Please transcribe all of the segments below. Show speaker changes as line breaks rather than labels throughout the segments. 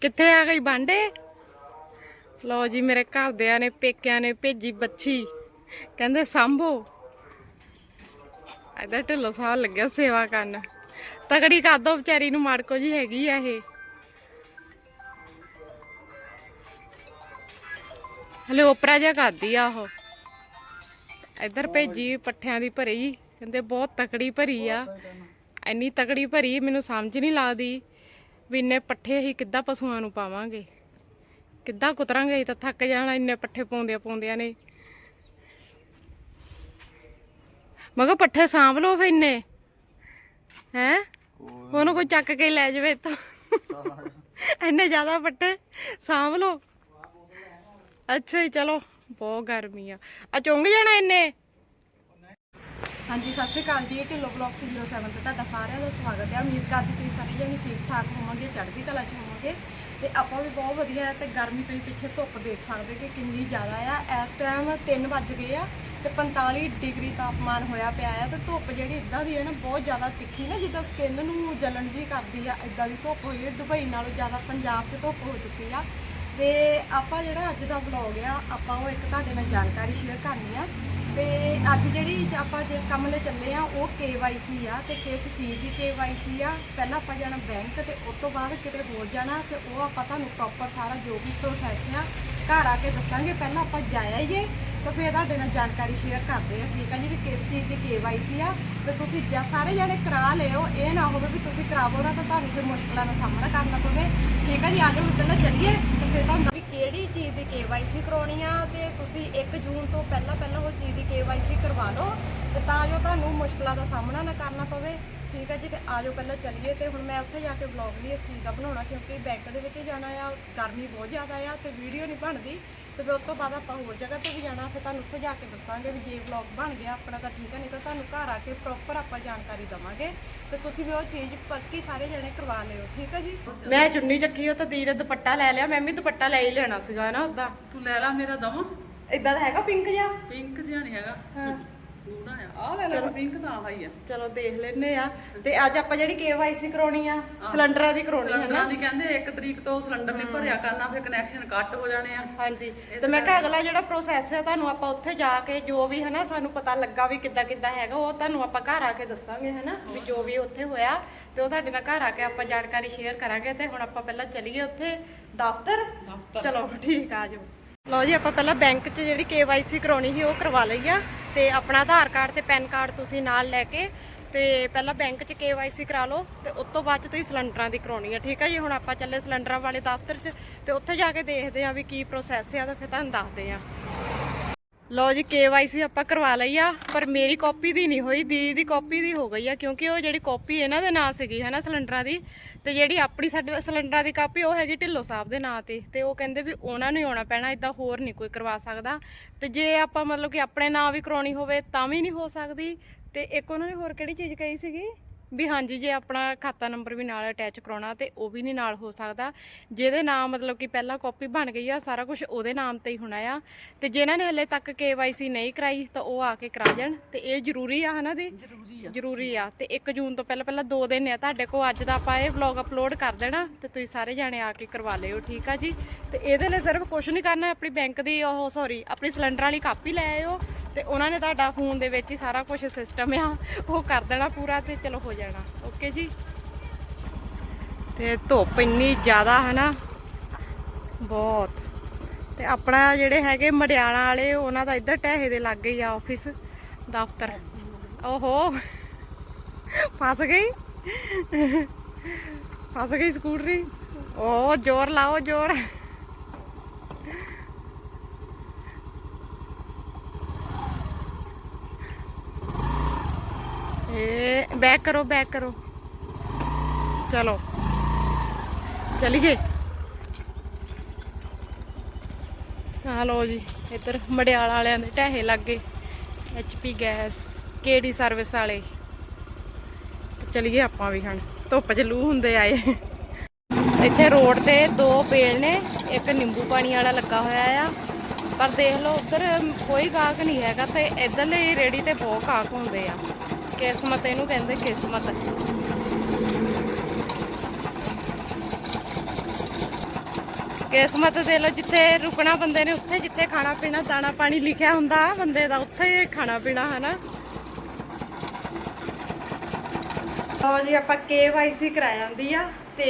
ਕਿੱਥੇ ਆ ਗਈ ਬਾਂਡੇ? ਲਓ ਜੀ, ਮੇਰੇ ਘਰਦਿਆਂ ਨੇ, ਪੇਕਿਆਂ ਨੇ ਭੇਜੀ ਬੱਚੀ। ਕਹਿੰਦੇ, ਸੰਭੋ। ਇਹਦਾ ਢਿੱਲੋ ਸਾਹ ਲੱਗਿਆ ਸੇਵਾ ਕਰਨ। ਤਗੜੀ ਕਰ ਦੋ ਵਿਚਾਰੀ ਨੂੰ, ਮਾੜਕੋ ਜੀ ਹੈਗੀ ਆ ਇਹ। ਹਲੇ ਓਪਰਾ ਜਿਹਾ ਕਰਦੀ ਆ ਉਹ। ਇੱਧਰ ਭੇਜੀ ਪੱਠਿਆਂ ਦੀ ਭਰੀ। ਕਹਿੰਦੇ, ਬਹੁਤ ਤਕੜੀ ਭਰੀ ਆ। ਇੰਨੀ ਤਕੜੀ ਭਰੀ ਮੈਨੂੰ ਸਮਝ ਨਹੀਂ ਲੱਗਦੀ। ਵੀ ਇੰਨੇ ਪੱਠੇ ਅਸੀਂ ਕਿੱਦਾਂ ਪਸ਼ੂਆਂ ਨੂੰ ਪਾਵਾਂਗੇ? ਕਿੱਦਾਂ ਕੁਤਰਾਂਗੇ ਤਾਂ ਥੱਕ ਜਾਣਾ ਇੰਨੇ ਪੱਠੇ ਪਾਉਂਦਿਆਂ ਪਾਉਂਦਿਆਂ ਨੇ। ਮਗਰ ਪੱਠੇ ਸਾਂਭ ਲਓ ਫੇ ਇੰਨੇ। ਹੈ? ਉਹਨੂੰ ਕੋਈ ਚੱਕ ਕੇ ਲੈ ਜਾਵੇ ਤਾਂ ਇੰਨੇ ਜ਼ਿਆਦਾ ਪੱਠੇ ਸਾਂਭ ਲਓ। ਅੱਛਾ ਜੀ ਚਲੋ ਬਹੁਤ ਗਰਮੀ ਆ। ਆ ਚੁੰਗ ਜਾਣਾ ਇੰਨੇ? ਹਾਂਜੀ, ਸਤਿ ਸ਼੍ਰੀ ਅਕਾਲ ਜੀ, ਇਹ ਢਿੱਲੋ ਬਲੌਗਸ 07 ਤੇ ਤੁਹਾਡਾ ਸਾਰਿਆਂ ਦਾ ਸਵਾਗਤ ਹੈ। ਉਮੀਦ ਕਰਦੀ ਤੁਸੀਂ ਸਾਰੇ ਜਣੇ ਠੀਕ ਠਾਕ ਹੋਵੋਗੇ, ਚੜ੍ਹਦੀ ਕਲਾ ਚ ਹੋਵੋਗੇ। ਤੇ ਆਪਾਂ ਵੀ ਬਹੁਤ ਵਧੀਆ ਹੈ ਤੇ ਗਰਮੀ ਤੁਸੀਂ ਪਿੱਛੇ ਧੁੱਪ ਦੇਖ ਸਕਦੇ ਕਿ ਕਿੰਨੀ ਜ਼ਿਆਦਾ ਆ। ਇਸ ਟਾਈਮ 3 ਵੱਜ ਗਏ ਆ ਤੇ 45 ਡਿਗਰੀ ਤਾਪਮਾਨ ਹੋਇਆ ਪਿਆ ਆ ਤੇ ਧੁੱਪ ਜਿਹੜੀ ਇਦਾਂ ਦੀ ਹੈ ਨਾ, ਬਹੁਤ ਜ਼ਿਆਦਾ ਤਿੱਖੀ ਨਾ, ਜਿੱਦਾਂ ਸਕਿਨ ਨੂੰ ਜਲਣ ਜੀ ਕਰਦੀ ਆ। ਇਦਾਂ ਦੀ ਧੁੱਪ ਹੋਈ ਹੈ ਦੁਬਈ ਨਾਲੋਂ ਜ਼ਿਆਦਾ ਪੰਜਾਬ 'ਚ ਧੁੱਪ ਹੋ ਚੁੱਕੀ ਆ। ਤੇ ਆਪਾਂ ਜਿਹੜਾ ਅੱਜ ਦਾ ਵਲੌਗ ਆ, ਆਪਾਂ ਉਹ ਇੱਕ ਤੁਹਾਡੇ ਨਾਲ ਜਾਣਕਾਰੀ ਸ਼ੇਅਰ ਕਰਨੀ ਆ। ਤੇ ਅੱਜ ਜਿਹੜੀ ਆਪਾਂ ਜਿਸ ਕੰਮ ਲਈ ਚੱਲੇ ਆ, ਉਹ KYC ਆ ਤੇ ਕਿਸ ਚੀਜ਼ ਦੀ KYC ਆ, ਪਹਿਲਾਂ ਆਪਾਂ ਜਾਣਾ ਬੈਂਕ ਤੇ ਉਸ ਤੋਂ ਬਾਅਦ ਕਿਤੇ ਹੋਰ ਜਾਣਾ ਤੇ ਉਹ ਆਪਾਂ ਤੁਹਾਨੂੰ ਪ੍ਰੋਪਰ ਸਾਰਾ ਜੋ ਵੀ ਪ੍ਰੋਸੈਸ ਆ, ਘਰ ਆ ਕੇ ਦੱਸਾਂਗੇ। ਪਹਿਲਾਂ ਆਪਾਂ ਜਾਇਆ ਹੀ ਤਾਂ ਫਿਰ ਤੁਹਾਡੇ ਨਾਲ ਜਾਣਕਾਰੀ ਸ਼ੇਅਰ ਕਰਦੇ ਆ, ਠੀਕ ਆ ਜੀ, ਵੀ ਕਿਸ ਚੀਜ਼ ਦੀ KYC ਆ ਤੇ ਤੁਸੀਂ ਜਾਂ ਸਾਰੇ ਜਣੇ ਕਰਾ ਲਿਓ, ਇਹ ਨਾ ਹੋਵੇ ਵੀ ਤੁਸੀਂ ਕਰਾਵੋ ਨਾ ਤਾਂ ਤੁਹਾਨੂੰ ਕੋਈ ਮੁਸ਼ਕਲਾਂ ਦਾ ਸਾਹਮਣਾ ਕਰਨਾ ਪਵੇ। ਠੀਕ ਆ ਜੀ ਆਜੋ ਪਹਿਲਾਂ ਚੱਲੀਏ ਤੇ ਫਿਰ ਤੁਹਾਨੂੰ ਕਿਹੜੀ ਚੀਜ਼ ਦੀ KYC ਕਰਾਉਣੀ ਆ ਤੇ ਤੁਸੀਂ 1 ਜੂਨ ਤੋਂ ਪਹਿਲਾਂ ਪਹਿਲਾਂ ਉਹ ਚੀਜ਼ ਦੀ KYC ਕਰਵਾ ਲਓ ਤੇ ਤਾਂ ਜੋ ਤੁਹਾਨੂੰ ਮੁਸ਼ਕਲਾਂ ਦਾ ਸਾਹਮਣਾ ਨਾ ਕਰਨਾ ਪਵੇ। ਠੀਕ ਹੈ ਜੀ ਤੇ ਆਜੋ ਪਹਿਲਾਂ ਚੱਲੀਏ ਤੇ ਹੁਣ ਮੈਂ ਉੱਥੇ ਜਾ ਕੇ ਵਲੌਗ ਵੀ ਇਸ ਚੀਜ਼ ਦਾ ਬਣਾਉਣਾ ਕਿਉਂਕਿ ਬੈਂਕ ਦੇ ਵਿੱਚ ਜਾਣਾ ਆ ਗਰਮੀ ਬਹੁਤ ਜ਼ਿਆਦਾ ਆ ਤੇ ਵੀਡੀਓ ਨਹੀਂ ਬਣਦੀ। ਤੇ ਫਿਰ ਉਸ ਤੋਂ ਬਾਅਦ ਆਪਾਂ ਹੋਰ ਜਗ੍ਹਾ ਤੇ ਵੀ ਜਾਣਾ ਫਿਰ ਤੁਹਾਨੂੰ ਉੱਥੇ ਜਾ ਕੇ ਦੱਸਾਂਗੇ ਵੀ ਜੇ ਵਲੌਗ ਬਣ ਗਿਆ ਆਪਣਾ ਤਾਂ ਠੀਕ ਹੈ ਨਹੀਂ ਤਾਂ ਤੁਹਾਨੂੰ ਘਰ ਆ ਕੇ ਪ੍ਰੋਪਰ ਆਪਾਂ ਜਾਣਕਾਰੀ ਦਵਾਂਗੇ। ਤੇ ਤੁਸੀਂ ਵੀ ਉਹ ਚੀਜ਼ ਪੱਕੀ ਸਾਰੇ ਜਣੇ ਕਰਵਾ ਲਿਓ ਠੀਕ ਹੈ ਜੀ? ਮੈਂ ਚੁੰਨੀ ਚੱਕੀ ਉਹ ਤਾਂ ਦੀਨ ਦੁਪੱਟਾ ਲੈ ਲਿਆ ਮੈਂ ਵੀ ਦੁਪੱਟਾ ਲੈ ਹੀ ਲੈਣਾ ਸੀਗਾ ਨਾ ਉਦਾਂ
ਤੂੰ ਲੈ ਲੈ ਮੇਰਾ ਦਮ।
ਇਦਾਂ ਦਾ ਹੈਗਾ ਪਿੰਕ ਜਿਹਾ?
ਪਿੰਕ ਜਿਹਾ ਨਹੀਂ ਹੈਗਾ।
ਹਾਂ।
ਗੂੜਾ ਆ ਆ ਲੈ ਲੈ ਪਿੰਕ ਤਾਂ ਆਹ ਹੀ ਆ।
ਚਲੋ ਦੇਖ ਲੈਨੇ ਆ। ਤੇ ਅੱਜ ਆਪਾਂ ਜਿਹੜੀ KYC ਕਰਾਉਣੀ ਆ ਸਿਲੰਡਰਾਂ ਦੀ ਕਰਾਉਣੀ ਹੈ ਨਾ
ਸਿਲੰਡਰਾਂ ਦੀ ਕਹਿੰਦੇ 1 ਤਰੀਕ ਤੋਂ ਸਿਲੰਡਰ ਨਹੀਂ ਭਰਿਆ ਕਰਨਾ ਫਿਰ ਕਨੈਕਸ਼ਨ ਕੱਟ ਹੋ ਜਾਣੇ ਆ।
ਹਾਂਜੀ। ਤੇ ਮੈਂ ਕਿਹਾ ਅਗਲਾ ਜਿਹੜਾ ਪ੍ਰੋਸੈਸ ਹੈ ਤੁਹਾਨੂੰ ਆਪਾਂ ਉੱਥੇ ਜਾ ਕੇ ਜੋ ਵੀ ਹਨਾ ਸਾਨੂੰ ਪਤਾ ਲੱਗਾ ਵੀ ਕਿੱਦਾਂ ਕਿੱਦਾਂ ਹੈਗਾ ਉਹ ਤੁਹਾਨੂੰ ਆਪਾਂ ਘਰ ਆ ਕੇ ਦੱਸਾਂਗੇ ਹਨਾ ਵੀ ਜੋ ਵੀ ਉੱਥੇ ਹੋਇਆ। ਤੇ ਉਹ ਤੁਹਾਡੇ ਨਾਲ ਘਰ ਆ ਕੇ ਆਪਾਂ ਜਾਣਕਾਰੀ ਸ਼ੇਅਰ ਕਰਾਂਗੇ। ਤੇ ਹੁਣ ਆਪਾਂ ਪਹਿਲਾਂ ਚੱਲੀਏ ਉੱਥੇ ਦਫ਼ਤਰ।
ਦਫ਼ਤਰ।
ਚਲੋ ਠੀਕ ਆ ਜਾਓ। ਲਓ ਜੀ, ਆਪਾਂ ਪਹਿਲਾਂ ਬੈਂਕ 'ਚ ਜਿਹੜੀ KYC ਕਰਾਉਣੀ ਸੀ, ਉਹ ਕਰਵਾ ਲਈ ਆ। ਤੇ ਆਪਣਾ ਆਧਾਰ ਕਾਰਡ ਤੇ ਪੈਨ ਕਾਰਡ ਤੁਸੀਂ ਨਾਲ ਲੈ ਕੇ ਤੇ ਪਹਿਲਾਂ ਬੈਂਕ 'ਚ KYC ਕਰਾ ਲਓ ਤੇ ਉਸ ਤੋਂ ਬਾਅਦ 'ਚ ਤੁਸੀਂ ਸਿਲੰਡਰਾਂ ਦੀ ਕਰਾਉਣੀ ਆ, ਠੀਕ ਆ ਜੀ? ਹੁਣ ਆਪਾਂ ਚੱਲੇ ਸਿਲੰਡਰਾਂ ਵਾਲੇ ਦਫ਼ਤਰ 'ਚ ਤੇ ਉੱਥੇ ਜਾ ਕੇ ਦੇਖਦੇ ਆ ਵੀ ਕੀ ਪ੍ਰੋਸੈਸ ਆ ਤਾਂ ਫਿਰ ਤੁਹਾਨੂੰ ਦੱਸਦੇ ਆ। ਲਓ ਜੀ, KYC ਆਪਾਂ ਕਰਵਾ ਲਈ ਆ, ਪਰ ਮੇਰੀ ਕਾਪੀ ਦੀ ਨਹੀਂ ਹੋਈ, ਦੀਦੀ ਦੀ ਕਾਪੀ ਦੀ ਹੋ ਗਈ ਆ, ਕਿਉਂਕਿ ਉਹ ਜਿਹੜੀ ਕਾਪੀ ਇਹਨਾਂ ਦੇ ਨਾਂ ਸੀਗੀ ਹੈ ਨਾ ਸਿਲੰਡਰਾਂ ਦੀ, ਤੇ ਜਿਹੜੀ ਆਪਣੀ ਸਾਡੇ ਸਿਲੰਡਰਾਂ ਦੀ ਕਾਪੀ ਉਹ ਹੈਗੀ ਢਿੱਲੋਂ ਸਾਹਿਬ ਦੇ ਨਾਂ ਤੇ ਤੇ ਉਹ ਕਹਿੰਦੇ ਵੀ ਉਹਨਾਂ ਨੂੰ ਹੀ ਆਉਣਾ ਪੈਣਾ ਇਦਾਂ ਹੋਰ ਨਹੀਂ ਕੋਈ ਕਰਵਾ ਸਕਦਾ, ਤੇ ਜੇ ਆਪਾਂ ਮਤਲਬ ਕਿ ਆਪਣੇ ਨਾਂ ਵੀ ਕਰਾਉਣੀ ਹੋਵੇ ਤਾਂ ਵੀ ਨਹੀਂ ਹੋ ਸਕਦੀ, ਤੇ ਇੱਕ ਉਹਨਾਂ ਨੇ ਹੋਰ ਕਿਹੜੀ ਚੀਜ਼ ਕਹੀ ਸੀਗੀ? ਵੀ ਹਾਂਜੀ ਜੇ ਆਪਣਾ ਖਾਤਾ ਨੰਬਰ ਵੀ ਨਾਲ ਅਟੈਚ ਕਰਾਉਣਾ ਤੇ ਉਹ ਵੀ ਨਹੀਂ ਨਾਲ ਹੋ ਸਕਦਾ। ਜਿਹਦੇ ਨਾਮ ਮਤਲਬ ਕਿ ਪਹਿਲਾਂ ਕਾਪੀ ਬਣ ਗਈ ਆ ਸਾਰਾ ਕੁਝ ਉਹਦੇ ਨਾਮ ਤੇ ਹੀ ਹੋਣਾ ਆ। ਤੇ ਜਿਨ੍ਹਾਂ ਨੇ ਹਲੇ ਤੱਕ KYC ਨਹੀਂ ਕਰਾਈ ਤਾਂ ਉਹ ਆ ਕੇ ਕਰਾ ਜਾਣ ਤੇ ਇਹ ਜ਼ਰੂਰੀ ਆ ਹਨਾ ਦੀ
ਜ਼ਰੂਰੀ ਆ।
ਜ਼ਰੂਰੀ ਆ। ਤੇ 1 ਜੂਨ ਤੋਂ ਪਹਿਲਾਂ ਪਹਿਲਾਂ 2 ਦਿਨ ਆ। ਤੁਹਾਡੇ ਕੋਲ ਅੱਜ ਦਾ ਆਪਾਂ ਇਹ ਵਲੌਗ ਅਪਲੋਡ ਕਰ ਦੇਣਾ ਤੇ ਤੁਸੀਂ ਸਾਰੇ ਜਾਣੇ ਆ ਕੇ ਕਰਵਾ ਲਿਓ ਠੀਕ ਆ ਜੀ? ਤੇ ਇਹਦੇ ਲਈ ਸਿਰਫ ਕੁਝ ਨਹੀਂ ਕਰਨਾ ਆਪਣੀ ਬੈਂਕ ਦੀ ਉਹ ਸੌਰੀ ਆਪਣੀ ਸਿਲੰਡਰ ਵਾਲੀ ਕਾਪੀ ਲੈ ਆਇਓ। ਤੇ ਉਹਨਾਂ ਨੇ ਤੁਹਾਡਾ ਫੋਨ ਦੇ ਵਿੱਚ ਹੀ ਸਾਰਾ ਕੁਝ ਸਿਸਟਮ ਆ ਉਹ ਕਰ ਦੇਣਾ ਪੂਰਾ ਤੇ ਚਲੋ ਹੋ ਜਾਣਾ। ਓਕੇ ਜੀ? ਤੇ ਧੁੱਪ ਇੰਨੀ ਜ਼ਿਆਦਾ ਹੈ ਨਾ, ਬਹੁਤ। ਤੇ ਆਪਣਾ ਜਿਹੜੇ ਹੈਗੇ ਮੜਿਆਲਾਂ ਵਾਲੇ, ਉਹਨਾਂ ਦਾ ਇੱਧਰ ਟਹਿਏ ਦੇ ਲੱਗ ਗਈ ਆ ਆਫਿਸ ਦਫ਼ਤਰ। ਓਹੋ। ਫਸ ਗਈ? ਫਸ ਗਈ ਸਕੂਟਰੀ? ਓ, ਜ਼ੋਰ ਲਾਓ, ਜ਼ੋਰ। ਏ, ਬੈਕ ਕਰੋ ਬੈਕ ਕਰੋ। ਚਲੋ। ਚਲੀਏ। ਆ ਲੋ ਜੀ, ਇੱਧਰ ਮੜਿਆਲ ਵਾਲਿਆਂ ਦੇ ਢਾਹੇ ਲੱਗੇ। ਐਚਪੀ ਗੈਸ ਕੇਡੀ ਸਰਵਿਸ ਵਾਲੇ? ਚਲੀਏ ਆਪਾਂ ਵੀ ਹੁਣ। ਧੁੱਪ 'ਚ ਲੂ ਹੁੰਦੇ ਆਏ। ਇੱਥੇ ਰੋਡ ਤੇ ਦੋ ਬੇਲ ਨੇ, ਇੱਕ ਨਿੰਬੂ ਪਾਣੀ ਵਾਲਾ ਲੱਗਾ ਹੋਇਆ ਆ। ਪਰ ਦੇਖ ਲਓ, ਉੱਧਰ ਕੋਈ ਗਾਹਕ ਨਹੀਂ ਹੈਗਾ ਤੇ ਇਧਰਲੇ ਰੇੜੀ ਤੇ ਬਹੁਤ ਗਾਹਕ ਹੁੰਦੇ ਆ। ਕਿਸਮਤ, ਇਹਨੂੰ ਕਹਿੰਦੇ ਕਿਸਮਤ। ਕਿਸਮਤ ਦੇ ਲੋ ਜਿੱਥੇ ਰੁਕਣਾ ਬੰਦੇ ਨੇ, ਉੱਥੇ ਜਿੱਥੇ ਖਾਣਾ ਪੀਣਾ, ਦਾਣਾ ਪਾਣੀ ਲਿਖਿਆ ਹੁੰਦਾ ਬੰਦੇ ਦਾ, ਉੱਥੇ ਖਾਣਾ ਪੀਣਾ, ਹਨਾ? ਲਓ ਜੀ, ਆਪਾਂ KYC ਕਰਾ ਜਾਂਦੀ ਆ, ਤੇ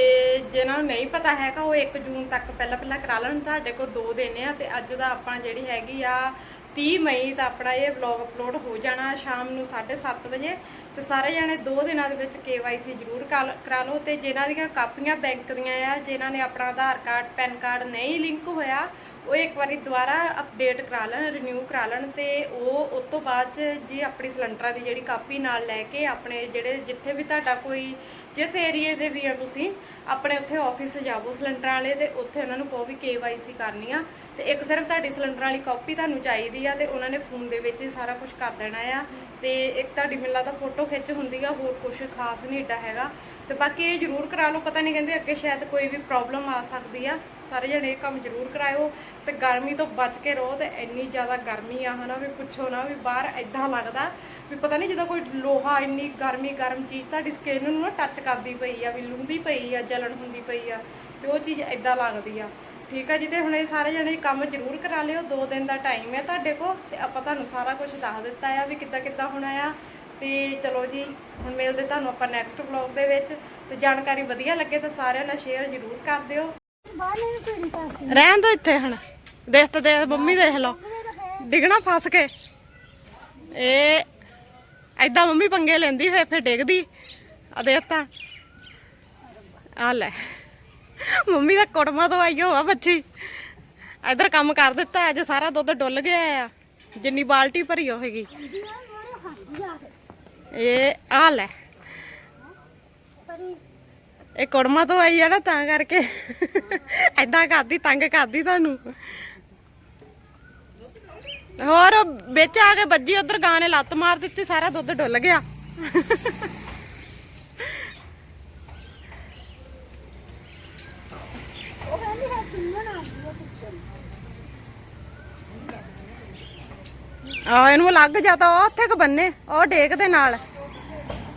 ਜਿਹਨਾਂ ਨੂੰ ਨਹੀਂ ਪਤਾ ਹੈਗਾ, ਉਹ 1 ਜੂਨ ਤੱਕ ਪਹਿਲਾਂ ਪਹਿਲਾਂ ਕਰਾ ਲੈਣ, ਤੁਹਾਡੇ ਕੋਲ 2 ਦਿਨ ਆ, ਤੇ ਅੱਜ ਦਾ ਆਪਾਂ ਜਿਹੜੀ ਹੈਗੀ ਆ 30 ਮਈ ਦਾ ਆਪਣਾ ਇਹ ਵਲੌਗ ਅਪਲੋਡ ਹੋ ਜਾਣਾ ਸ਼ਾਮ ਨੂੰ 7:30 ਵਜੇ। ਤੇ ਸਾਰੇ ਜਣੇ 2 ਦਿਨਾਂ ਦੇ ਵਿੱਚ KYC ਜ਼ਰੂਰ ਕਾਲ- ਕਰਾ ਲਓ ਤੇ ਜਿਨ੍ਹਾਂ ਦੀਆਂ ਕਾਪੀਆਂ ਬੈਂਕ ਦੀਆਂ ਆ, ਜਿਨ੍ਹਾਂ ਨੇ ਆਪਣਾ ਆਧਾਰ ਕਾਰਡ, ਪੈਨ ਕਾਰਡ ਨਹੀਂ ਲਿੰਕ ਹੋਇਆ, ਉਹ ਇੱਕ ਵਾਰੀ ਦੁਬਾਰਾ ਅਪਡੇਟ ਕਰਾ ਲੈਣ ਰੀਨਿਊ ਕਰਾ ਲੈਣ ਤੇ ਉਹ ਉਸ ਤੋਂ ਬਾਅਦ ਚ ਜੀ ਆਪਣੀ ਸਿਲੰਡਰਾਂ ਦੀ ਜਿਹੜੀ ਕਾਪੀ ਨਾਲ ਲੈ ਕੇ ਆਪਣੇ ਜਿਹੜੇ ਜਿੱਥੇ ਵੀ ਤੁਹਾਡਾ ਕੋਈ, ਜਿਸ ਏਰੀਏ ਦੇ ਵੀ ਆ ਤੁਸੀਂ, ਆਪਣੇ ਉੱਥੇ ਆਫਿਸ ਜਾਵੋ ਸਿਲੰਡਰਾਂ ਵਾਲੇ ਤੇ ਉੱਥੇ ਉਹਨਾਂ ਨੂੰ ਕਹੋ ਵੀ KYC ਕਰਨੀ ਆ ਤੇ ਇੱਕ ਸਿਰਫ ਤੁਹਾਡੀ ਸਿਲੰਡਰਾਂ ਵਾਲੀ ਕਾਪੀ ਤੁਹਾਨੂੰ ਚਾਹੀਦੀ ਆ ਤੇ ਉਹਨਾਂ ਨੇ ਫੋਨ ਦੇ ਵਿੱਚ ਹੀ ਸਾਰਾ ਕੁਝ ਕਰ ਦੇਣਾ ਆ। ਤੇ ਇੱਕ ਤੁਹਾਡੀ ਮਿਲਾ ਦਾ ਫੋਟੋ ਖਿੱਚ ਹੁੰਦੀ ਆ, ਹੋਰ ਕੁਝ ਖਾਸ ਨਹੀਂ ਏਡਾ ਹੈਗਾ। ਤੇ ਬਾਕੀ ਇਹ ਜ਼ਰੂਰ ਕਰਾ ਲਓ, ਪਤਾ ਨਹੀਂ ਕਹਿੰਦੇ ਅੱਗੇ ਸ਼ਾਇਦ ਕੋਈ ਵੀ ਪ੍ਰੋਬਲਮ ਆ ਸਕਦੀ ਆ। ਸਾਰੇ ਜਣੇ ਇਹ ਕੰਮ ਜ਼ਰੂਰ ਕਰਾਇਓ ਤੇ ਗਰਮੀ ਤੋਂ ਬਚ ਕੇ ਰਹੋ ਤੇ ਇੰਨੀ ਜ਼ਿਆਦਾ ਗਰਮੀ ਆ ਹਨਾ ਵੀ ਪੁੱਛੋ ਨਾ ਵੀ ਬਾਹਰ ਐਦਾਂ ਲੱਗਦਾ ਵੀ ਪਤਾ ਨਹੀਂ ਜਦੋਂ ਕੋਈ ਲੋਹਾ ਇੰਨੀ ਗਰਮੀ ਗਰਮ ਚੀਜ਼ ਤੁਹਾਡੀ ਸਕਿਨ ਨੂੰ ਨਾ ਟੱਚ ਕਰਦੀ ਪਈ ਆ, ਵੀ ਲੁੰਦੀ ਪਈ ਆ, ਜਲਣ ਹੁੰਦੀ ਪਈ ਆ, ਤੇ ਉਹ ਚੀਜ਼ ਐਦਾਂ ਲੱਗਦੀ ਆ। ਠੀਕ ਆ ਜੀ ਤੇ ਹੁਣ ਇਹ ਸਾਰੇ ਜਣੇ ਕੰਮ ਜ਼ਰੂਰ ਕਰਾ ਲਿਓ 2 ਦਿਨ ਦਾ ਟਾਈਮ ਹੈ ਤੁਹਾਡੇ ਕੋਲ ਤੇ ਆਪਾਂ ਤੁਹਾਨੂੰ ਸਾਰਾ ਕੁਝ ਦੱਸ ਦਿੱਤਾ ਆ ਵੀ ਕਿੱਦਾਂ ਕਿੱਦਾਂ ਹੋਣਾ ਆ। ਤੇ ਚਲੋ ਜੀ ਹੁਣ ਮਿਲਦੇ ਤੁਹਾਨੂੰ ਆਪਾਂ ਨੈਕਸਟ ਵਲੌਗ ਦੇ ਵਿੱਚ। ਤੇ ਜਾਣਕਾਰੀ ਵਧੀਆ ਲੱਗੇ ਤਾਂ ਸਾਰਿਆਂ ਨਾਲ ਸ਼ੇਅਰ ਜ਼ਰੂਰ ਕਰ ਦਿਓ। ਰਹਿਣ ਦੋ ਇੱਥੇ ਹੁਣ। ਦੇਖ ਤਾਂ ਦੇਖ ਮੰਮੀ ਦੇਖ ਲਓ। ਡਿੱਗਣਾ ਫਸ ਕੇ। ਇਹ ਐਦਾਂ ਮੰਮੀ ਪੰਗੇ ਲੈਂਦੀ ਹੋਏ ਫਿਰ ਡਿੱਗਦੀ। ਆ ਦੇਖ ਤਾਂ। ਆ ਲੈ। ਮੰਮੀ ਦਾ ਕੁੜਮਾ ਤੋਂ ਆਈ ਹੋਆ ਬੱਚੀ। ਇਧਰ ਕੰਮ ਕਰ ਦਿੱਤਾ, ਅੱਜ ਸਾਰਾ ਦੁੱਧ ਡੁੱਲ ਗਿਆ ਆ। ਜਿੰਨੀ ਬਾਲਟੀ ਭਰੀ ਹੋਏਗੀ। ਇਹ ਆ ਲੈ। ਇਹ ਕੁੜਮਾ ਤੋਂ ਆਈ ਆ ਨਾ, ਤਾਂ ਕਰਕੇ। ਐਦਾਂ ਕਰਦੀ, ਤੰਗ ਕਰਦੀ ਤੁਹਾਨੂੰ। ਹੋਰ, ਵਿੱਚ ਆ ਕੇ ਵੱਜੀ, ਉਧਰ ਗਾਂ ਨੇ ਲੱਤ ਮਾਰ ਦਿੱਤੀ, ਸਾਰਾ ਦੁੱਧ ਡੁੱਲ ਗਿਆ। ਆ ਇਹਨੂੰ ਲੱਗ ਜਾਂਦਾ ਉਹ ਉੱਥੇ ਕ ਬੰਨੇ, ਉਹ ਡੇਕ ਦੇ ਨਾਲ।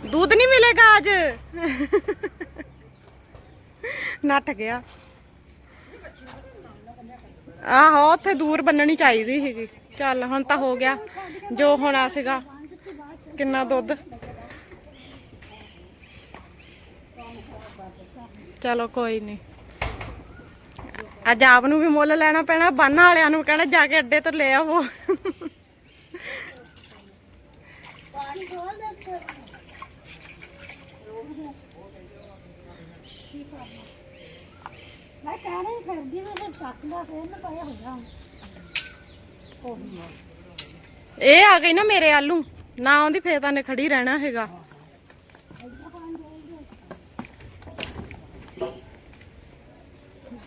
ਦੁੱਧ ਨਹੀਂ ਮਿਲੇਗਾ ਅੱਜ। ਨੱਠ ਗਿਆ। ਆਹੋ ਉੱਥੇ ਦੂਰ ਬੰਨਣੀ ਚਾਹੀਦੀ ਸੀਗੀ। ਚੱਲ, ਹੁਣ ਤਾਂ ਹੋ ਗਿਆ। ਜੋ ਹੋਣਾ ਸੀਗਾ। ਕਿੰਨਾ ਦੁੱਧ। ਚਲੋ, ਕੋਈ ਨਹੀਂ। ਅੱਜ ਆਪ ਨੂੰ ਵੀ ਮੁੱਲ ਲੈਣਾ ਪੈਣਾ, ਬੰਨ ਵਾਲਿਆਂ ਨੂੰ ਕਹਿਣਾ, ਜਾ ਕੇ ਅੱਡੇ ਤੋਂ ਲੈ ਆਵੋ।
ਮੈਂ ਕਹਿਣਾ ਹੀ ਫਿਰਦੀ ਮੈਂ ਫਿਰ ਚੱਕ ਲਿਆ ਫੇਰ ਨਾ ਪਾਇਆ ਹੋ ਜਾ
ਇਹ ਆ ਗਈ ਨਾ ਮੇਰੇ ਆਲੂ। ਨਾ ਆਉਂਦੀ ਫੇਰ ਤਾਂ ਨੇ ਖੜੀ ਰਹਿਣਾ ਹੈਗਾ।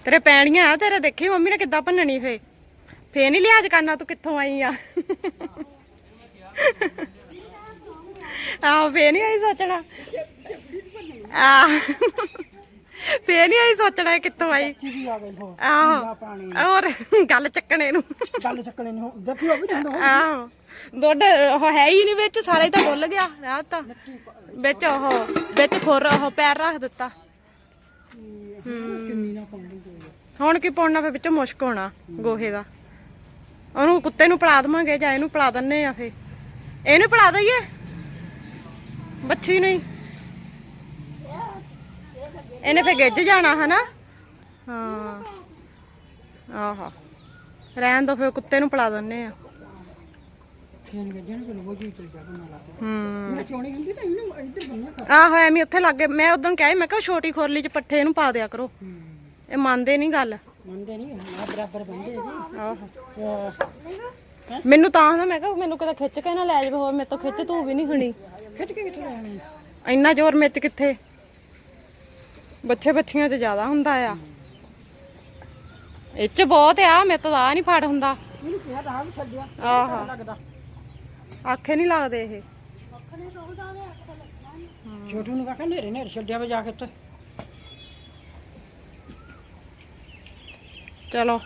ਤੇਰੇ ਪੈਣੀਆਂ ਆ, ਤੇਰੇ ਦੇਖੀ ਮੰਮੀ ਨੇ ਕਿੱਦਾਂ ਭੰਨਣੀ ਫੇ ਫੇ ਨਹੀਂ ਲਿਆਜ ਕਰਨਾ ਤੂੰ ਕਿੱਥੋਂ ਆਈ ਆ। ਆਹ ਫੇ ਨਹੀਂ ਆਈ ਸੋਚਣਾ। ਆ ਫੇ ਨਹੀਂ ਆਈ ਸੋਚਣਾ ਇਹ ਕਿੱਥੋਂ ਆਈ।
ਕੀ ਆ ਗਈ ਹੋ
ਆਹੋ
ਪਾਣੀ।
ਹੋਰ ਗੱਲ ਚੱਕਣੇ ਨੂੰ।
ਗੱਲ ਚੱਕਣੇ ਨਹੀਂ ਦੇਖੀ ਉਹ ਵੀ ਨਹੀਂ
ਆਹੋ। ਦੁੱਧ ਉਹ ਹੈ ਹੀ ਨਹੀਂ ਵਿੱਚ ਸਾਰਾ ਹੀ ਤਾਂ ਡੁੱਲ ਗਿਆ। ਰਾਤ ਤਾਂ ਵਿੱਚ ਉਹ ਵਿੱਚ ਖੁਰ ਉਹ ਪੈਰ ਰੱਖ ਦਿੱਤਾ।
ਨਾ
ਹੁਣ ਕੀ ਪਾਉਣਾ ਫੇ ਵਿੱਚੋਂ ਮੁਸ਼ਕ ਹੋਣਾ ਗੋਹੇ ਦਾ। ਉਹਨੂੰ ਕੁੱਤੇ ਨੂੰ ਪਿਲਾ ਦਵਾਂਗੇ ਜਾਂ ਇਹਨੂੰ ਪਿਲਾ ਦਿੰਨੇ ਆ ਫੇ ਇਹਨੂੰ ਪਿਲਾ ਦਈਏ? ਬੱਚੀ ਨਹੀਂ। ਇਹਨੇ ਫੇ ਗਿੱਜ ਜਾਣਾ ਹਨਾ? ਹਾਂ। ਆਹਾ। ਰਹਿਣ ਦੋ ਫੇ ਕੁੱਤੇ ਨੂੰ ਪਿਲਾ ਦਿੰਨੇ ਆ। ਆਹੋ ਐਵੇਂ ਉੱਥੇ ਲੱਗੇ। ਮੈਂ ਉਦੋਂ ਕਿਹਾ ਮੈਂ ਕਿਹਾ ਛੋਟੀ ਖੋਰਲੀ ਚ ਪੱਠੇ ਇਹਨੂੰ ਪਾ ਦਿਆ ਕਰੋ। ਇਹ ਮੰਨਦੇ ਨਹੀਂ ਗੱਲ।
ਮੰਨਦੇ ਨਹੀਂ ਆ ਬਰਾਬਰ ਬੰਦੇ ਜੀ।
ਆਹੋ। ਮੈਨੂੰ ਤਾਂ ਮੈਂ ਕਿਹਾ ਮੈਨੂੰ ਕਦੇ ਖਿੱਚ ਕੇ ਨਾ ਲੈ ਜਾਵੇ ਹੋਰ ਮੇਰੇ ਤੋਂ ਖਿੱਚ ਤੂੰ ਵੀ ਨਹੀਂ ਖਣੀ
ਖਿੱਚ ਕੇ ਕਿੱਥੇ ਲੈਣੀ
ਇੰਨਾ ਜ਼ੋਰ ਮਿੱਚ ਕਿੱਥੇ? ਬੱਚੇ ਬੱਚੀਆਂ 'ਚ ਜ਼ਿਆਦਾ ਹੁੰਦਾ ਆ। ਇਹ 'ਚ ਬਹੁਤ ਆ ਮੇਰੇ ਤੋਂ ਆ ਨਹੀਂ ਫੜ ਹੁੰਦਾ। ਆਹੋ। ਆਖੇ ਨਹੀਂ ਲੱਗਦੇ ਇਹ।
ਛੋਟੂ ਨੂੰ ਕਹਾ ਨੇਰੇ ਨੇਰੇ ਛੱਡਿਆ ਵਾ ਜਾ ਕੇ ਉੱਤੇ
ਚਲੋ।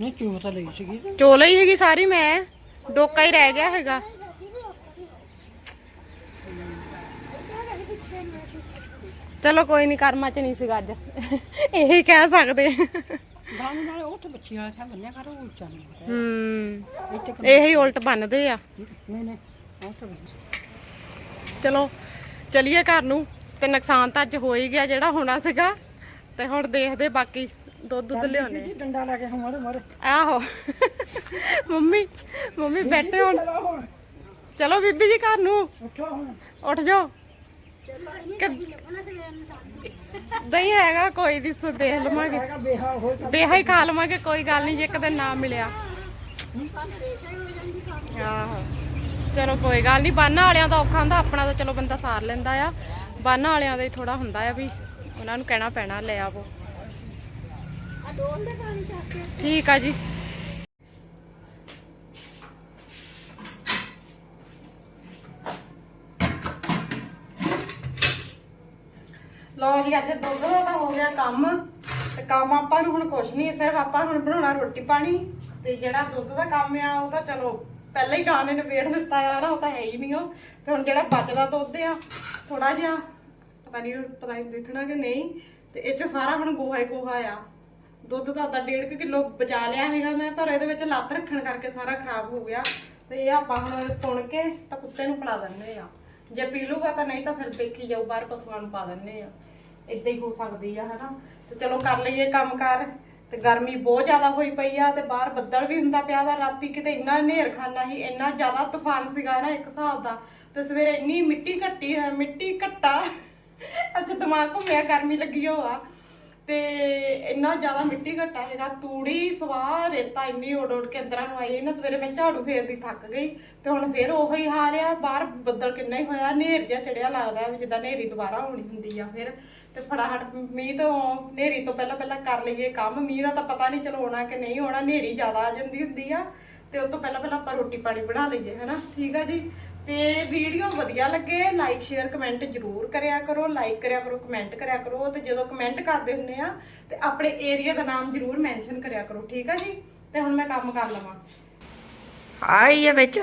ਨਹੀਂ ਚੂਹ ਤਾਂ ਲਈ ਸੀਗੀ।
ਚੋਲ ਹੀ ਹੈਗੀ ਸਾਰੀ ਮੈਂ। ਡੋਕਾ ਹੀ ਰਹਿ ਗਿਆ ਹੈਗਾ। ਚਲੋ ਕੋਈ ਨਹੀਂ ਕਰਮਾਂ ਚ ਨਹੀਂ ਸੀਗਾ ਅੱਜ। ਇਹੀ ਕਹਿ ਸਕਦੇ।
ਗਾਂ ਨਾਲੇ ਉੱਠ ਬੱਚੀ ਵਾਲਾ ਥਾਂ ਬੰਨਿਆ ਕਰ ਉਹ ਉੱਚਾ ਨਹੀਂ ਹੁੰਦਾ।
ਹੂੰ।
ਇੱਥੇ ਕੰਮ-
ਇਹ ਹੀ ਉਲਟ ਬੰਨਦੇ ਆ।
ਨਹੀਂ ਨਹੀਂ ਉੱਠ ਬੱਚੀ
ਚਲੋ ਚਲਿਏ ਘਰ ਨੂੰ। ਤੇ ਨੁਕਸਾਨ ਤਾਂ ਅੱਜ ਹੋ ਹੀ ਗਿਆ ਜਿਹੜਾ ਹੋਣਾ ਸੀਗਾ। ਤੇ ਹੁਣ ਦੇਖਦੇ ਬਾਕੀ ਦੁੱਧ ਦੁੱਧ ਲਿਆਉਣੇ
ਜੀ ਡੰਡਾ ਲਾ ਕੇ ਮਰ ਮਰ।
ਆਹੋ। ਮੰਮੀ ਮੰਮੀ ਬੈਠੇ ਹੁਣ।
ਚਲੋ
ਬੀਬੀ ਜੀ ਘਰ ਨੂੰ।
ਉੱਠੋ ਹੁਣ।
ਉੱਠ ਜਾਓ। ਨਹੀਂ ਹੈਗਾ, ਕੋਈ ਨਹੀਂ ਸੋ ਦੇਖ ਲਵਾਂਗੇ। ਬੇਹਾ ਹੀ ਖਾ ਲਵਾਂਗੇ, ਕੋਈ ਗੱਲ ਨਹੀਂ ਇੱਕ ਦਿਨ ਨਾ ਮਿਲਿਆ। ਆਹੋ। ਚਲੋ ਕੋਈ ਗੱਲ ਨਹੀਂ ਬਾਨਾ ਵਾਲਿਆਂ ਦਾ ਔਖਾ ਹੁੰਦਾ, ਆਪਣਾ ਤਾਂ ਚਲੋ ਬੰਦਾ ਸਾਰ ਲੈਂਦਾ ਆ। ਬਾਨਾ ਵਾਲਿਆਂ ਦਾ ਹੀ ਥੋੜਾ ਹੁੰਦਾ ਆ ਵੀ, ਉਹਨਾਂ ਨੂੰ ਕਹਿਣਾ ਪੈਣਾ, ਲੈ ਆਵੋ। ਠੀਕ ਆ ਜੀ। ਲਓ ਜੀ, ਅੱਜ ਦੁੱਧ ਦਾ ਤਾਂ ਹੋ ਗਿਆ ਕੰਮ। ਤੇ ਕੰਮ ਆਪਾਂ ਨੂੰ ਹੁਣ ਕੁਛ ਨਹੀਂ, ਸਿਰਫ ਆਪਾਂ ਹੁਣ ਬਣਾਉਣਾ ਰੋਟੀ ਪਾਣੀ। ਤੇ ਜਿਹੜਾ ਦੁੱਧ ਦਾ ਕੰਮ ਆ, ਉਹ ਤਾਂ ਚਲੋ ਪਹਿਲਾਂ ਹੀ ਗਾਣੇ ਨੇ ਨਿਬੇੜ ਦਿੱਤਾ ਆ ਨਾ ਉਹ ਤਾਂ ਹੈ ਹੀ ਨਹੀਂ ਉਹ। ਤੇ ਹੁਣ ਜਿਹੜਾ ਬਚਦਾ ਦੁੱਧ ਆ ਥੋੜਾ ਜਿਹਾ, ਪਤਾ ਨਹੀਂ ਪਤਾ ਨਹੀਂ ਦੇਖਣਾ ਕਿ ਨਹੀਂ। ਤੇ ਇਹ ਚ ਸਾਰਾ ਹੁਣ ਗੋਹਾ ਹੀ ਗੋਹਾ ਆ। ਦੁੱਧ ਤਾਂ ਅੱਧਾ ਡੇਢ ਕੁ ਕਿਲੋ ਬਚਾ ਲਿਆ ਹੈਗਾ ਮੈਂ, ਪਰ ਇਹਦੇ ਵਿੱਚ ਲੱਤ ਰੱਖਣ ਕਰਕੇ ਸਾਰਾ ਖਰਾਬ ਹੋ ਗਿਆ। ਤੇ ਇਹ ਆਪਾਂ ਹੁਣ ਪੁਣ ਕੇ ਤਾਂ ਕੁੱਤੇ ਨੂੰ ਪਿਲਾ ਦਿੰਦੇ ਆ। ਜੇ ਪੀ ਲੂਗਾ ਤਾਂ ਨਹੀਂ ਤਾਂ ਫਿਰ ਦੇਖੀ ਜਾਊ, ਬਾਹਰ ਪਸ਼ੂਆਂ ਨੂੰ ਪਾ ਦਿੰਦੇ ਆ। ਇਦਾਂ ਹੀ ਹੋ ਸਕਦੀ ਆ, ਹਨਾ? ਤੇ ਚਲੋ ਕਰ ਲਈਏ ਕੰਮ ਕਰ ਤੇ ਗਰਮੀ ਬਹੁਤ ਜ਼ਿਆਦਾ ਹੋਈ ਪਈ ਆ, ਤੇ ਬਾਹਰ ਬੱਦਲ ਵੀ ਹੁੰਦਾ ਪਿਆ ਦਾ ਰਾਤੀ ਕਿਤੇ ਇੰਨਾ ਹਨੇਰ ਖਾਨਾ ਸੀ, ਇੰਨਾ ਜ਼ਿਆਦਾ ਤੂਫਾਨ ਸੀਗਾ ਨਾ ਇੱਕ ਹਿਸਾਬ ਦਾ। ਤੇ ਸਵੇਰੇ ਇੰਨੀ ਮਿੱਟੀ ਘੱਟੀ ਹੈ ਮਿੱਟੀ ਘੱਟਾ। ਅੱਜ ਦਿਮਾਗ ਘੁੰਮਿਆ, ਗਰਮੀ ਲੱਗੀ ਹੋਆ। ਤੇ ਇੰਨਾ ਜ਼ਿਆਦਾ ਮਿੱਟੀ ਘੱਟਾ ਹੈਗਾ ਤੂੜੀ, ਸਵਾਹ, ਰੇਤਾ ਇੰਨੀ ਉੱਡ ਉੱਡ ਕੇ ਅੰਦਰਾਂ ਨੂੰ ਆਈ ਨਾ ਸਵੇਰੇ ਮੈਂ ਝਾੜੂ ਫੇਰਦੀ ਥੱਕ ਗਈ। ਤੇ ਹੁਣ ਫੇਰ ਉਹੀ ਹਾਲ ਆ, ਬਾਹਰ ਬੱਦਲ ਕਿੰਨਾ ਹੀ ਹੋਇਆ, ਹਨੇਰ ਜਿਹਾ ਚੜਿਆ ਲੱਗਦਾ ਵੀ ਜਿੱਦਾਂ ਹਨੇਰੀ ਦੁਬਾਰਾ ਹੋਣੀ ਹੁੰਦੀ ਆ ਫਿਰ। ਤੇ ਫਟਾਫਟ ਮੀਂਹ ਤੋਂ ਹਨੇਰੀ ਤੋਂ ਪਹਿਲਾਂ ਪਹਿਲਾਂ ਕਰ ਲਈਏ ਕੰਮ। ਮੀਂਹ ਦਾ ਤਾਂ ਪਤਾ ਨਹੀਂ ਚਲੋ ਹੋਣਾ ਕਿ ਨਹੀਂ ਹੋਣਾ ਹਨੇਰੀ ਜ਼ਿਆਦਾ ਆ ਜਾਂਦੀ ਹੁੰਦੀ ਆ। ਤੇ ਉਸ ਤੋਂ ਪਹਿਲਾਂ ਪਹਿਲਾਂ ਆਪਾਂ ਰੋਟੀ ਪਾਣੀ ਬਣਾ ਲਈਏ ਹਨਾ? ਠੀਕ ਆ ਜੀ? ਤੇ ਵੀਡੀਓ ਵਧੀਆ ਲੱਗੇ ਲਾਈਕ ਸ਼ੇਅਰ ਕਮੈਂਟ ਜ਼ਰੂਰ ਕਰਿਆ ਕਰੋ। ਲਾਈਕ ਕਰਿਆ ਕਰੋ ਕਮੈਂਟ ਕਰਿਆ ਕਰੋ। ਤੇ ਜਦੋਂ ਕਮੈਂਟ ਕਰਦੇ ਹੁੰਦੇ ਆ ਤੇ ਆਪਣੇ ਏਰੀਆ ਦਾ ਨਾਮ ਜ਼ਰੂਰ ਮੈਂਸ਼ਨ ਕਰਿਆ ਕਰੋ। ਠੀਕ ਆ ਜੀ? ਤੇ ਹੁਣ ਮੈਂ ਕੰਮ ਕਰ ਲਵਾਂ।
ਆਈ ਹੈ ਵਿੱਚ।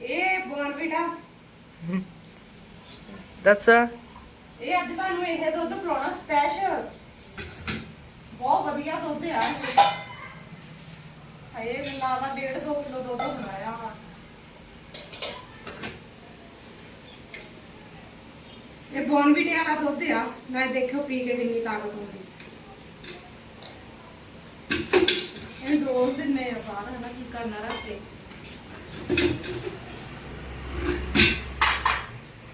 ਇਹ ਬੋਰਵੀਟਾ
ਦੱਸ।
ਇਹ ਅੱਜ ਤੁਹਾਨੂੰ ਇਹ ਦੁੱਧ ਪਿਲਾਉਣਾ ਸਪੈਸ਼ਲ ਬਹੁਤ ਵਧੀਆ ਦੁੱਧ ਆ ਇਹ। ਹਾਏ, ਮੈਨੂੰ ਲੱਗਦਾ 1.5 2 ਕਿਲੋ ਦੁੱਧ ਹੁੰਦਾ ਆ ਇਹ ਬੋਨਵੀਟੇ ਵਾਲਾ ਦੁੱਧ ਆ। ਨਾ ਦੇਖਿਓ ਪੀ ਕੇ ਕਿੰਨੀ ਤਾਕਤ ਹੁੰਦੀ ਇਹ ਰੋਜ਼ ਦਿੰਨੇ ਆ ਬਾਹਰ, ਹਨਾ, ਕੀ ਕਰਨਾ ਰੱਖ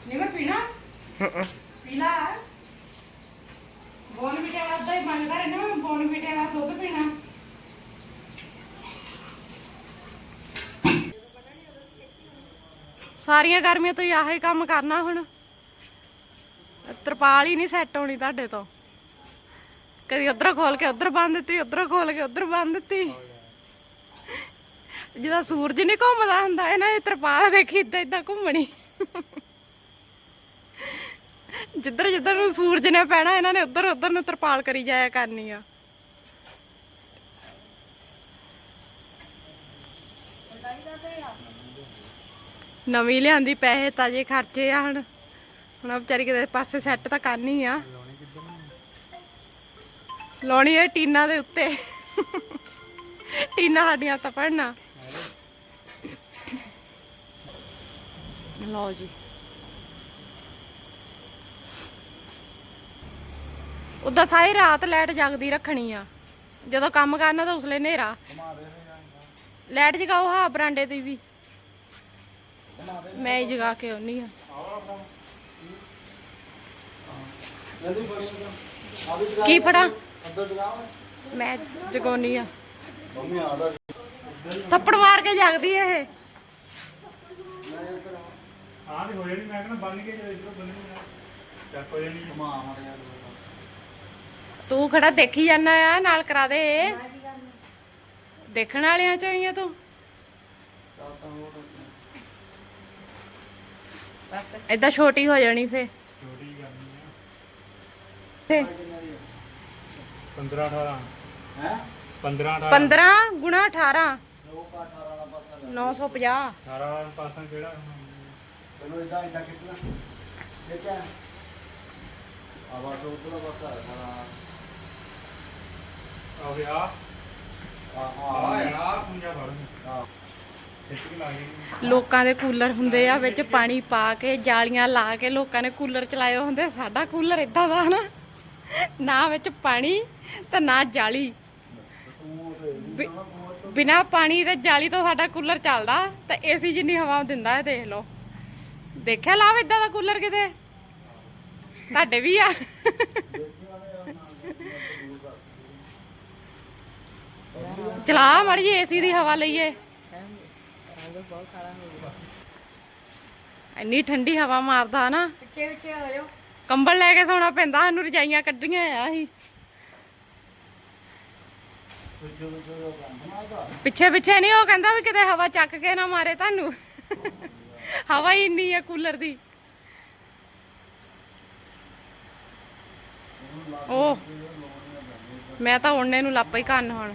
ਨਹੀਂ, ਮੈਂ ਪੀਣਾ? ਪੀਲਾ ਬੋਨਵੀਟੇ ਵਾਲਾ ਦੁੱਧ ਹੀ ਮੰਗਦਾ ਰਹਿਣਾ ਬੋਨਵੀਟੇ ਵਾਲਾ ਦੁੱਧ ਸਾਰੀਆਂ ਗਰਮੀਆਂ ਤੋਂ ਹੀ ਕੰਮ ਕਰਨਾ ਹੁਣ। ਤਰਪਾਲ ਹੀ ਨਹੀਂ ਸੈੱਟ ਹੋਣੀ ਤੁਹਾਡੇ ਤੋਂ। ਕਦੀ ਉਧਰ ਖੋਲ ਕੇ ਉਧਰ ਬੰਨ ਦਿੱਤੀ, ਉਧਰ ਖੋਲ ਕੇ ਉਧਰ ਬੰਨ ਦਿੱਤੀ। ਜਿਹਦਾ ਸੂਰਜ ਨਹੀਂ ਘੁੰਮਦਾ ਹੁੰਦਾ, ਇਹਨਾਂ ਦੀ ਤਰਪਾਲ ਦੇਖੀ ਇਦਾਂ ਇਦਾਂ ਘੁੰਮਣੀ। ਜਿੱਧਰ ਜਿੱਧਰ ਨੂੰ ਸੂਰਜ ਨੇ ਪੈਣਾ, ਇਹਨਾਂ ਨੇ ਉਧਰ ਉਧਰ ਨੂੰ ਤਰਪਾਲ ਕਰੀ ਜਾਇਆ ਕਰਨੀ ਆ। ਨਵੀਂ ਲਿਆਂਦੀ, ਪੈਸੇ ਤਾਜੇ ਖਰਚੇ ਆ ਹੁਣ। ਹੁਣ ਵਿਚਾਰੀ ਕਿਤੇ ਪਾਸੇ ਸੈੱਟ ਤਾਂ ਕਰਨੀ ਆ। ਲਾਉਣੀ ਹੈ ਟੀਨਾ ਦੇ ਉੱਤੇ। ਟੀਨਾ ਸਾਡੀਆਂ ਤਾਂ ਪੜਨਾ ਲਓ ਜੀ। ਉਦਾਂ ਸਾਰੀ ਰਾਤ ਲਾਈਟ ਜਗਦੀ ਰੱਖਣੀ ਆ। ਜਦੋਂ ਕੰਮ ਕਰਨਾ ਤਾਂ ਉਸਲੇ ਹਨੇਰਾ। ਲਾਈਟ ਜਗਾਓ ਹਾਂ ਬਰਾਂਡੇ ਦੀ ਵੀ। ਮੈਂ ਹੀ ਜਗਾ ਕੇ ਆਉਣੀ ਆ। ਕੀ ਫੜਾ? ਮੈਂ ਜਗਾਉਣੀ ਆ। ਥੱਪੜ ਮਾਰ ਕੇ ਜਗਦੀ ਇਹ।
ਹਾਂ ਤੇ ਹੋ ਜਾਣੀ ਮੈਂ ਕਹਿੰਦਾ ਬੰਨ ਕੇ ਜਦੋਂ ਇਧਰੋਂ ਬੰਨਣੀ ਚੱਕ ਹੋ ਜਾਣੀ
ਤੂੰ ਖੜਾ ਦੇਖੀ ਜਾਣਾ ਆ ਨਾਲ ਕਰਾ ਦੇ। ਦੇਖਣ ਵਾਲਿਆਂ ਚ ਆਈਆਂ ਤੂੰ। ਬਸ ਛੋਟੀ ਹੋ ਜਾਣੀ ਫੇ
ਛੋਟੀ ਕਰਨੀ ਆ। 15 18 ਹੈ? 15 18
15 ਗੁਣਾ 18 950
18 ਵਾਲਾ ਪਾਸਾ ਕਿਹੜਾ?
ਮੈਨੂੰ ਇਦਾਂ ਇਦਾਂ ਕਿਤਨਾ ਦੇਖਿਆ ਆਵਾਜ਼
ਉਤਲਾ ਪਾਸਾ 18
ਲੋਕਾਂ ਦੇ ਕੂਲਰ ਹੁੰਦੇ ਆ, ਵਿੱਚ ਪਾਣੀ ਪਾ ਕੇ, ਜਾਲੀਆਂ ਲਾ ਕੇ ਲੋਕਾਂ ਨੇ ਕੂਲਰ ਚਲਾਏ ਹੁੰਦੇ। ਸਾਡਾ ਕੂਲਰ ਇਦਾਂ ਦਾ ਨਾ ਨਾ ਵਿੱਚ ਪਾਣੀ ਤੇ ਨਾ ਜਾਲੀ। ਬਿਨਾ ਪਾਣੀ ਤੇ ਜਾਲੀ ਤੋਂ ਸਾਡਾ ਕੂਲਰ ਚੱਲਦਾ ਤੇ ਏਸੀ ਜਿੰਨੀ ਹਵਾ ਦਿੰਦਾ ਦੇਖ ਲਓ। ਦੇਖਿਆ ਲਾਵ ਇਦਾਂ ਦਾ ਕੂਲਰ ਕਿਤੇ? ਤੁਹਾਡੇ ਵੀ ਆ। ਚਲਾ ਮੜੀ ਏਸੀ ਦੀ ਹਵਾ ਲਈਏ। ਇੰਨੀ ਠੰਡੀ ਹਵਾ ਮਾਰਦਾ ਨਾ।
ਪਿੱਛੇ ਪਿੱਛੇ ਹੋ ਜਾਓ।
ਕੰਬਲ ਲੈ ਕੇ ਸੌਣਾ ਪੈਂਦਾ ਸਾਨੂੰ ਰਜਾਈਆਂ ਕੱਢੀਆਂ ਆ ਅਸੀਂ। ਪਿੱਛੇ ਪਿੱਛੇ ਨਹੀਂ ਉਹ ਕਹਿੰਦਾ ਵੀ ਕਿਤੇ ਹਵਾ ਚੱਕ ਕੇ ਨਾ ਮਾਰੇ ਤੁਹਾਨੂੰ। ਹਵਾ ਹੀ ਇੰਨੀ ਆ ਕੂਲਰ ਦੀ। ਉਹ ਮੈਂ ਤਾਂ ਉੜਨੇ ਨੂੰ ਲੱਪਾ ਹੀ ਕੰਨ ਹੁਣ।